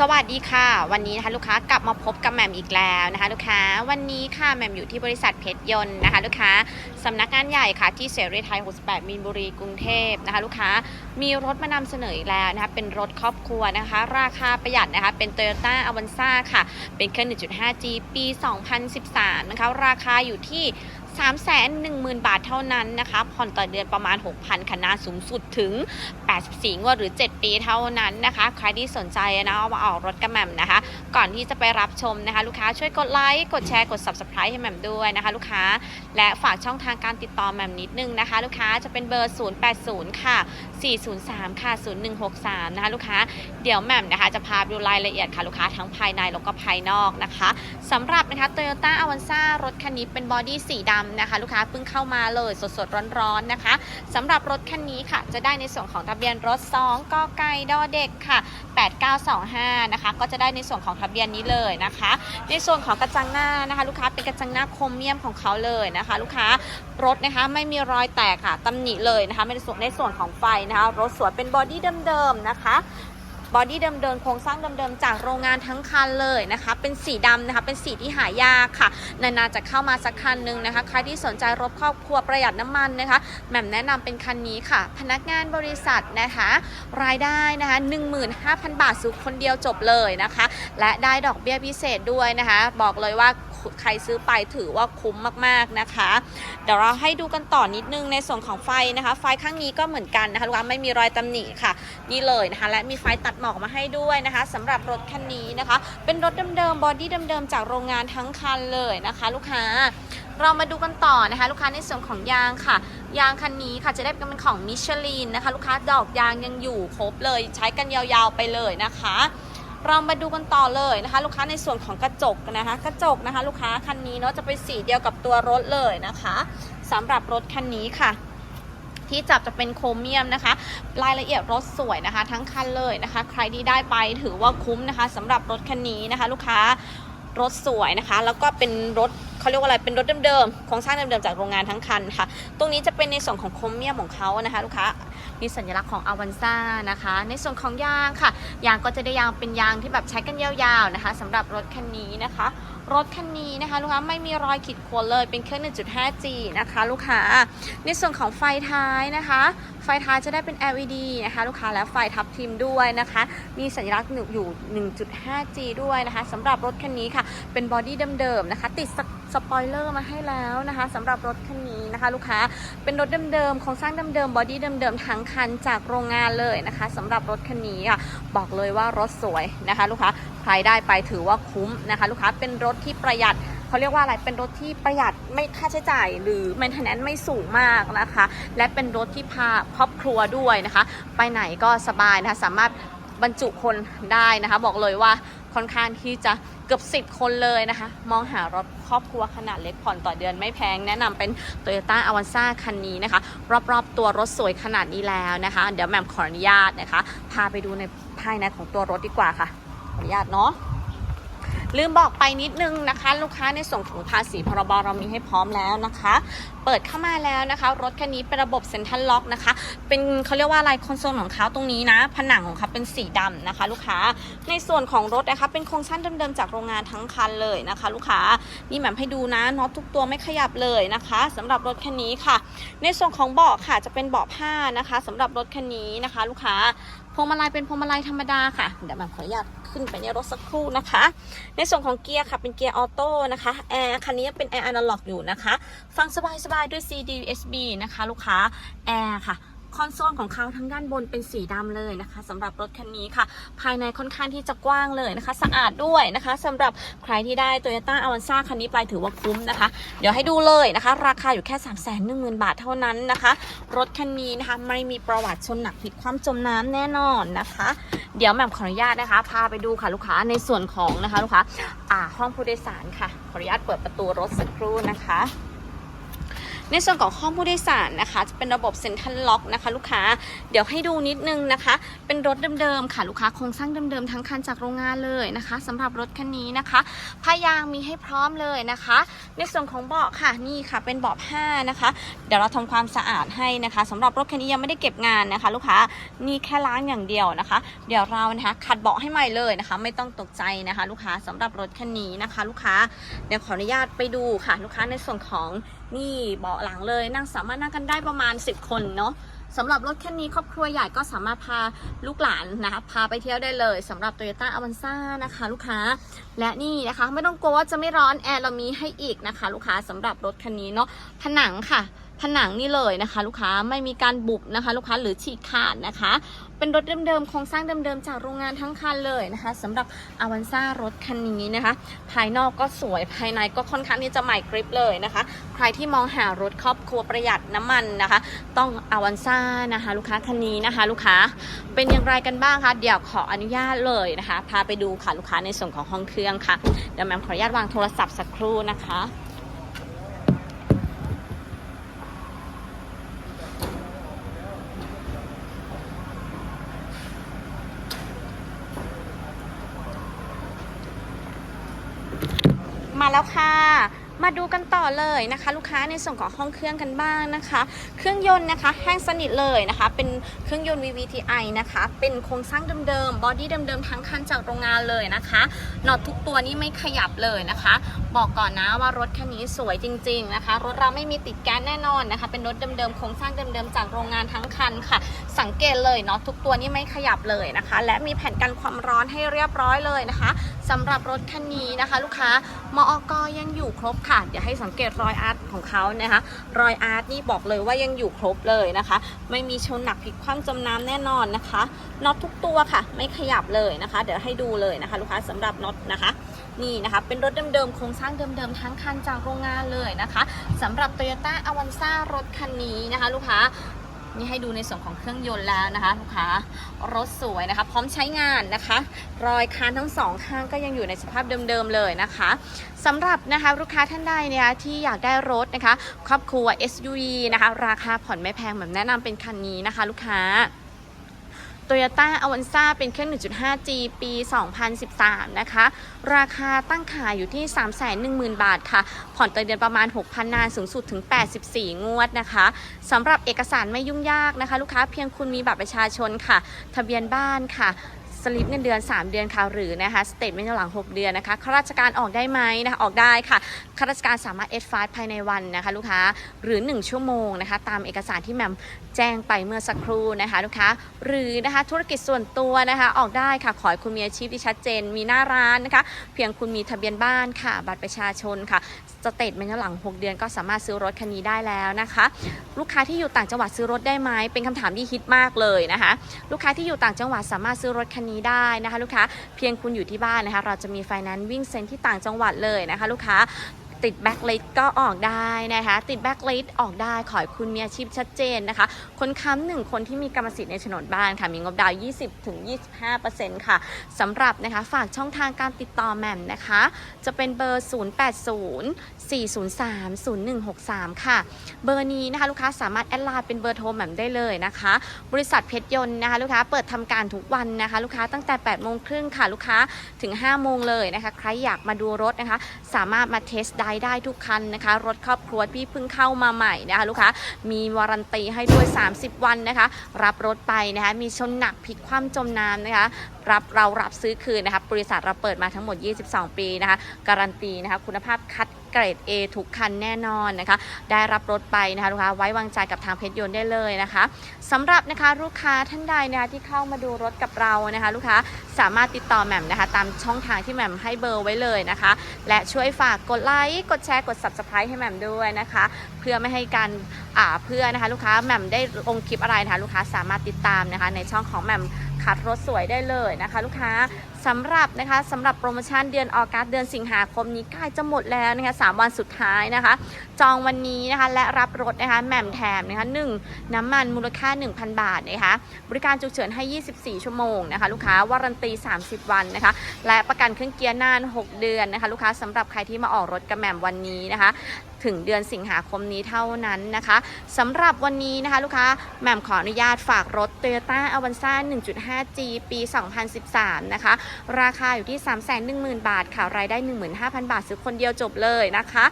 สวัสดีค่ะ วันนี้นะคะลูกค้ากลับมาพบกับแหม่มอีกแล้วนะคะ ลูกค้าวันนี้ค่ะแหม่มอยู่ที่บริษัทเพชรยนต์นะคะ ลูกค้าสำนักงานใหญ่ค่ะที่เสรีไทย 68 มีนบุรีกรุงเทพนะคะ ลูกค้ามีรถมานำเสนออีกแล้วนะคะเป็นรถครอบครัวนะคะ ราคาประหยัดนะคะเป็น Toyota a v a n z a ค่ะ เป็นเครื่อง 1.5G ปี 2013 นะคะ ราคาอยู่ที่310,000 บาทเท่านั้นนะคะ ผ่อนต่อเดือนประมาณ 6,000คณะสูงสุดถึง 84 งวดหรือ 7 ปีเท่านั้นนะคะ ใครที่สนใจนะเอามาออกรถกับแหม่มนะคะ ก่อนที่จะไปรับชมนะคะ ลูกค้าช่วยกดไลค์ กดแชร์ กด subscribe ให้แหม่มด้วยนะคะ ลูกค้า และฝากช่องทางการติดต่อแหม่มนิดนึงนะคะ ลูกค้าจะเป็นเบอร์ 080 ค่ะ 403 ค่ะ 0163 นะคะ ลูกค้า เดี๋ยวแหม่มนะคะจะพาดูรายละเอียดค่ะลูกค้าทั้งภายในแล้วก็ภายนอกนะคะสำหรับนะคะ Toyota a v a n z a รถคันนี้เป็นบอดี้สีดำนะคะ ลูกค้าเพิ่งเข้ามาเลยสดๆร้อนๆนะคะสำหรับรถคันนี้ค่ะ จะได้ในส่วนของทะเบียนรถ 2กไก่ดอเด็กค่ะ 8925 นะคะ ก็จะได้ในส่วนของทะเบียนนี้เลยนะคะ ในส่วนของกระจังหน้านะคะ ลูกค้าเป็นกระจังหน้าโครเมียมของเขาเลยนะคะ ลูกค้ารถนะคะไม่มีรอยแตกค่ะตำหนิเลยนะคะในส่วนในส่วนของไฟนะคะ รถสวยเป็นบอดี้เดิมๆนะคะ บอดี้เดิมๆโครงสร้างเดิมๆจากโรงงานทั้งคันเลยนะคะ เป็นสีดำนะคะ เป็นสีที่หายากค่ะ นานๆจะเข้ามาสักคันหนึ่งนะคะ ใครที่สนใจรถครอบครัวประหยัดน้ำมันนะคะแหม่มแนะนำเป็นคันนี้ค่ะ พนักงานบริษัทนะคะ รายได้นะคะ 15,000 บาทซื้อคนเดียวจบเลยนะคะ และได้ดอกเบี้ยพิเศษด้วยนะคะ บอกเลยว่า ใครซื้อไปถือว่าคุ้มมากๆนะคะ เดี๋ยวเราให้ดูกันต่อนิดนึงในส่วนของไฟนะคะ ไฟข้างนี้ก็เหมือนกันนะคะลูกค้าไม่มีรอยตำหนิค่ะ นี่เลยนะคะ และมีไฟตัดหมอกมาให้ด้วยนะคะสำหรับรถคันนี้นะคะ เป็นรถเดิมๆบอดี้เดิมๆจากโรงงานทั้งคันเลยนะคะ ลูกค้าเรามาดูกันต่อนะคะ ลูกค้าในส่วนของยางค่ะ ยางคันนี้ค่ะจะได้เป็นของมิชลินนะคะ ลูกค้าดอกยางยังอยู่ครบเลย ใช้กันยาวๆไปเลยนะคะ เรามาดูกันต่อเลยนะคะ ลูกค้าในส่วนของกระจกนะคะ กระจกนะคะ ลูกค้าคันนี้เนาะจะเป็นสีเดียวกับตัวรถเลยนะคะสำหรับรถคันนี้ค่ะที่จับจะเป็นโครเมียมนะคะ รายละเอียดรถสวยนะคะ ทั้งคันเลยนะคะ ใครที่ได้ไปถือว่าคุ้มนะคะสำหรับรถคันนี้นะคะ ลูกค้ารถสวยนะคะ แล้วก็เป็นรถเขาเรียกว่าอะไรเป็นรถเดิมๆโครงสร้างเดิมๆจากโรงงานทั้งคันค่ะ ตรงนี้จะเป็นในส่วนของโครเมียมของเขานะคะ ลูกค้า มีสัญลักษณ์ของอาวันซ่านะคะ ในส่วนของยางค่ะ ยางก็จะได้ยางเป็นยางที่แบบใช้กันยาวๆนะคะสำหรับรถคันนี้นะคะ รถคันนี้นะคะลูกค้าไม่มีรอยขีดข่วนเลยเป็นเครื่อง 1.5G นะคะลูกค้า ในส่วนของไฟท้ายนะคะ ไฟท้ายจะได้เป็น LED นะคะลูกค้าและไฟทับทิมด้วยนะคะ มีสัญลักษณ์อยู่ 1.5G ด้วยนะคะสำหรับรถคันนี้ค่ะ เป็นบอดี้เดิมๆนะคะ ติดสสปอยเลอร์มาให้แล้วนะคะสำหรับรถคันนี้นะคะ ลูกค้าเป็นรถเดิมๆโครงสร้างเดิมๆบอดี้เดิมๆทั้งคันจากโรงงานเลยนะคะสำหรับรถคันนี้ค่ะบอกเลยว่ารถสวยนะคะ ลูกค้า ใครได้ไปถือว่าคุ้มนะคะ ลูกค้าเป็นรถที่ประหยัดเขาเรียกว่าอะไร เป็นรถที่ประหยัดไม่ค่าใช้จ่าย หรือ maintenance ไม่สูงมากนะคะ และเป็นรถที่พาครอบครัวด้วยนะคะ ไปไหนก็สบายนะคะ สามารถบรรจุคนได้นะคะ บอกเลยว่าค่อนข้างที่จะเกือบ 10 คนเลยนะคะ มองหารถครอบครัวขนาดเล็กผ่อนต่อเดือนไม่แพง แนะนำเป็น Toyota a v a n z a คันนี้นะคะ รอบๆ ตัวรถสวยขนาดนี้แล้วนะคะ เดี๋ยวแหม่มขออนุญาตนะคะ พาไปดูในภายในของตัวรถดีกว่าค่ะ ออนุญาตเนาะลืมบอกไปนิดนึงนะคะ ลูกค้าในส่วนของภาษีพรบเรามีให้พร้อมแล้วนะคะ เปิดเข้ามาแล้วนะคะ รถคันนี้เป็นระบบเซ็นทรัลล็อกนะคะ เป็นเขาเรียกว่าอะไรคอนโซลของเขาตรงนี้นะ ผนังของเขาเป็นสีดำนะคะ ลูกค้าในส่วนของรถนะคะ เป็นโครงสร้างเดิมๆจากโรงงานทั้งคันเลยนะคะ ลูกค้านี่แหม่มให้ดูนะน็อตทุกตัวไม่ขยับเลยนะคะสำหรับรถคันนี้ค่ะ ในส่วนของเบาะค่ะจะเป็นเบาะผ้านะคะสำหรับรถคันนี้นะคะ ลูกค้าพวงมาลัยเป็นพวงมาลัยธรรมดาค่ะเดี๋ยวแหม่มขออนุญาต ขึ้นไปในรถสักครู่นะคะ ในส่วนของเกียร์ค่ะเป็นเกียร์ออโต้นะคะแอร์คันนี้เป็นแอร์อนาล็อกอยู่นะคะ ฟังสบายๆด้วย CD USB นะคะ ลูกค้าแอร์ค่ะ คอนโซลของเขาทั้งด้านบนเป็นสีดำเลยนะคะสำหรับรถคันนี้ค่ะ ภายในค่อนข้างที่จะกว้างเลยนะคะ สะอาดด้วยนะคะสำหรับใครที่ได้ Toyota a v a n z a คันนี้ไปถือว่าคุ้มนะคะ เดี๋ยวให้ดูเลยนะคะ ราคาอยู่แค่3 1 0 0 0 0 บาทเท่านั้นนะคะ รถคันนี้นะคะไม่มีประวัติชนหนักผิดความจมน้ำแน่นอนนะคะ เดี๋ยวแหม่มขออนุญาตนะคะ พาไปดูค่ะลูกค้าในส่วนของนะคะลูกค้าอ่าห้องผู้โดยสารค่ะขออนุญาตเปิดประตูรถสักครู่นะคะ ในส่วนของห้องผู้โดยสารนะคะ จะเป็นระบบเซ็นทรัลล็อกนะคะ ลูกค้าเดี๋ยวให้ดูนิดนึงนะคะ เป็นรถเดิมๆค่ะลูกค้าโครงสร้างเดิมๆทั้งคันจากโรงงานเลยนะคะสำหรับรถคันนี้นะคะผ้ายางมีให้พร้อมเลยนะคะ ในส่วนของเบาะค่ะนี่ค่ะ เป็นเบาะผ้านะคะ เดี๋ยวเราทำความสะอาดให้นะคะสำหรับรถคันนี้ยังไม่ได้เก็บงานนะคะ ลูกค้านี่แค่ล้างอย่างเดียวนะคะ เดี๋ยวเรานะคะขัดเบาะให้ใหม่เลยนะคะ ไม่ต้องตกใจนะคะ ลูกค้าสำหรับรถคันนี้นะคะ ลูกค้าเดี๋ยวขออนุญาตไปดูค่ะ ลูกค้าในส่วนของ นี่เบาะหลังเลยนั่งสามารถนั่งกันได้ประมาณ 10 คนเนาะสำหรับรถคันนี้ครอบครัวใหญ่ก็สามารถพาลูกหลานนะคะพาไปเที่ยวได้เลยสำหรับ Toyota a v a n z a นะคะ ลูกค้าและนี่นะคะ ไม่ต้องกลัวว่าจะไม่ร้อนแอร์เรามีให้อีกนะคะ ลูกค้าสำหรับรถคันนี้เนาะผนังค่ะ ผนังนี่เลยนะคะ ลูกค้าไม่มีการบุบนะคะ ลูกค้าหรือฉีกขาดนะคะ เป็นรถเดิมๆโครงสร้างเดิมๆจากโรงงานทั้งคันเลยนะคะสำหรับอวันซ่ารถคันนี้นะคะ ภายนอกก็สวยภายในก็ค่อนข้างที่จะใหม่กริบเลยนะคะ ใครที่มองหารถครอบครัวประหยัดน้ำมันนะคะ ต้องอวันซ่านะคะ ลูกค้าคันนี้นะคะ ลูกค้าเป็นอย่างไรกันบ้างคะเดี๋ยวขออนุญาตเลยนะคะ พาไปดูค่ะลูกค้าในส่วนของห้องเครื่องค่ะเดี๋ยวแมมขออนุญาตวางโทรศัพท์สักครู่นะคะ มาแล้วค่ะ มาดูกันต่อเลยนะคะ ลูกค้าในส่วนของห้องเครื่องกันบ้างนะคะ เครื่องยนต์นะคะ แห้งสนิทเลยนะคะ เป็นเครื่องยนต์ VVTi นะคะ เป็นโครงสร้างเดิมๆบอดี้เดิมๆทั้งคันจากโรงงานเลยนะคะน็อตทุกตัวนี้ไม่ขยับเลยนะคะ บอกก่อนนะว่ารถคันนี้สวยจริง ๆนะคะ รถเราไม่มีติดแก๊สแน่นอนนะคะ เป็นรถเดิมๆโครงสร้างเดิมๆจากโรงงานทั้งคันค่ะ สังเกตเลยเนาะทุกตัวนี้ไม่ขยับเลยนะคะ และมีแผ่นกันความร้อนให้เรียบร้อยเลยนะคะสำหรับรถคันนี้นะคะ ลูกค้ามอกยังอยู่ครบค่ะเดี๋ยวให้สังเกตรอยอาร์ตของเขานะคะ รอยอาร์ตนี่บอกเลยว่ายังอยู่ครบเลยนะคะ ไม่มีชนหนักพลิกคว่ำจมน้ำแน่นอนนะคะน็อตทุกตัวค่ะ ไม่ขยับเลยนะคะ เดี๋ยวให้ดูเลยนะคะ ลูกค้าสำหรับน็อตนะคะ นี่นะคะ เป็นรถเดิมๆ โครงสร้างเดิมๆ ทั้งคันจากโรงงานเลยนะคะสำหรับ Toyota a v a n z a รถคันนี้นะคะ ลูกค้านี่ให้ดูในส่วนของเครื่องยนต์แล้วนะคะลูกค้ารถสวยนะคะ พร้อมใช้งานนะคะ รอยคานทั้งสองข้างก็ยังอยู่ในสภาพเดิมๆเลยนะคะสำหรับนะคะลูกค้าท่านใดเนะคะที่อยากได้รถนะคะ ครอบครัว SUV นะคะ ราคาผ่อนไม่แพงแบบแนะนำเป็นคันนี้นะคะ ลูกค้า Toyota a v a n z a เป็นเครื่อง 1.5G ปี 2013 นะคะ ราคาตั้งขายอยู่ที่ 310,000 บาทค่ะ ผ่อนต่อเดือนประมาณ 6,000 นานสูงสุดถึง 84 งวดนะคะสำหรับเอกสารไม่ยุ่งยากนะคะ ลูกค้าเพียงคุณมีบัตรประชาชนค่ะ ทะเบียนบ้านค่ะ สลิปเงินเดือน 3 เดือนค่ะหรือนะคะสเตทเมนต์หลัง 6 เดือนนะคะข้าราชการออกได้ไหมนะคะออกได้ค่ะข้าราชการสามารถเอดฟาสภายในวันนะคะลูกค้าหรือ 1 ชั่วโมงนะคะตามเอกสารที่แหมมแจ้งไปเมื่อสักครู่นะคะลูกค้าหรือนะคะธุรกิจส่วนตัวนะคะออกได้ค่ะขอให้คุณมีอาชีพที่ชัดเจน มีหน้าร้านนะคะเพียงคุณมีทะเบียนบ้านค่ะ บัตรประชาชนค่ะสเตทเมนต์หลัง 6 เดือนก็สามารถซื้อรถคันนี้ได้แล้วนะคะ ลูกค้าที่อยู่ต่างจังหวัดซื้อรถได้ไหมเป็นคำถามที่ฮิตมากเลยนะคะ ลูกค้าที่อยู่ต่างจังหวัดสามารถซื้อรถคันนี้ได้นะคะ ลูกค้าเพียงคุณอยู่ที่บ้านนะคะ เราจะมีไฟแนนซ์วิ่งเซ็นที่ต่างจังหวัดเลยนะคะ ลูกค้า ติดแบ็คลิสก็ออกได้นะคะ ติดแบ็คลิสออกได้ขอให้คุณมีอาชีพชัดเจนนะคะ คนค้ำหนึ่งคนที่มีกรรมสิทธิ์ในโฉนดบ้านค่ะ มีงบดาว 20-25%ค่ะสำหรับนะคะฝากช่องทางการติดต่อแหม่มนะคะ จะเป็นเบอร์ 0804030163 ค่ะ เบอร์นี้นะคะลูกค้าสามารถแอดไลน์เป็นเบอร์โทรแหม่มได้เลยนะคะ บริษัทเพชรยนต์นะคะลูกค้าเปิดทำการทุกวันนะคะ ลูกค้าตั้งแต่8โมงครึ่งค่ะลูกค้าถึง5โมงเลยนะคะ ใครอยากมาดูรถนะคะ สามารถมาเทสได้ได้ทุกคันนะคะ รถครอบครัวที่เพิ่งเข้ามาใหม่นะคะลูกค้ามีวารันตีให้ด้วย 30 วันนะคะ รับรถไปนะคะมีชนหนักพลิกคว่ำจมน้ำนะคะรับเรารับซื้อคืนนะคะบริษัทเราเปิดมาทั้งหมด 22 ปีนะคะการันตีนะคะคุณภาพคัด เกรด A ทุกคันแน่นอนนะคะ ได้รับรถไปนะคะลูกค้าไว้วางใจกับทางเพชรยนต์ได้เลยนะคะสำหรับนะคะลูกค้าท่านใดนะคะที่เข้ามาดูรถกับเรานะคะ ลูกค้าสามารถติดต่อแหม่มนะคะ ตามช่องทางที่แหม่มให้เบอร์ไว้เลยนะคะ และช่วยฝากกดไลค์กดแชร์กด subscribe ให้แหม่มด้วยนะคะ เพื่อไม่ให้การอ่าเพื่อนะคะลูกค้าแหม่มได้ลงคลิปอะไรนะคะลูกค้าสามารถติดตามนะคะ ในช่องของแหม่มขัดรถสวยได้เลยนะคะ ลูกค้า สำหรับนะคะสำหรับโปรโมชั่นเดือนออกัสเดือนสิงหาคมนี้ใกล้จะหมดแล้วนะคะ3วันสุดท้ายนะคะ จองวันนี้นะคะและรับรถนะคะแหม่มแถมนะคะหนึ่งน้ำมันมูลค่า 1,000 บาทนะคะบริการฉุกเฉินให้ 24 ชั่วโมงนะคะลูกค้าวารันตี 30 วันนะคะและประกันเครื่องเกียร์นาน 6 เดือนนะคะลูกค้าสำหรับใครที่มาออกรถกับแหม่มวันนี้นะคะ ถึงเดือนสิงหาคมนี้เท่านั้นนะคะสำหรับวันนี้นะคะลูกค้าแหม่มขออนุญาตฝากรถ Toyota Avanza 1.5G ปี 2013 นะคะ ราคาอยู่ที่ 310,000 บาทค่ะรายได้ 15,000 บาทซื้อคนเดียวจบเลยนะคะ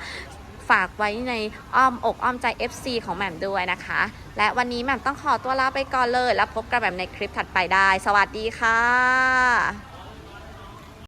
ฝากไว้ในอ้อมอกอ้อมใจ FC ของแหม่มด้วยนะคะ และวันนี้แหม่มต้องขอตัวลาไปก่อนเลย แล้วพบกันแบบในคลิปถัดไปได้ สวัสดีค่ะ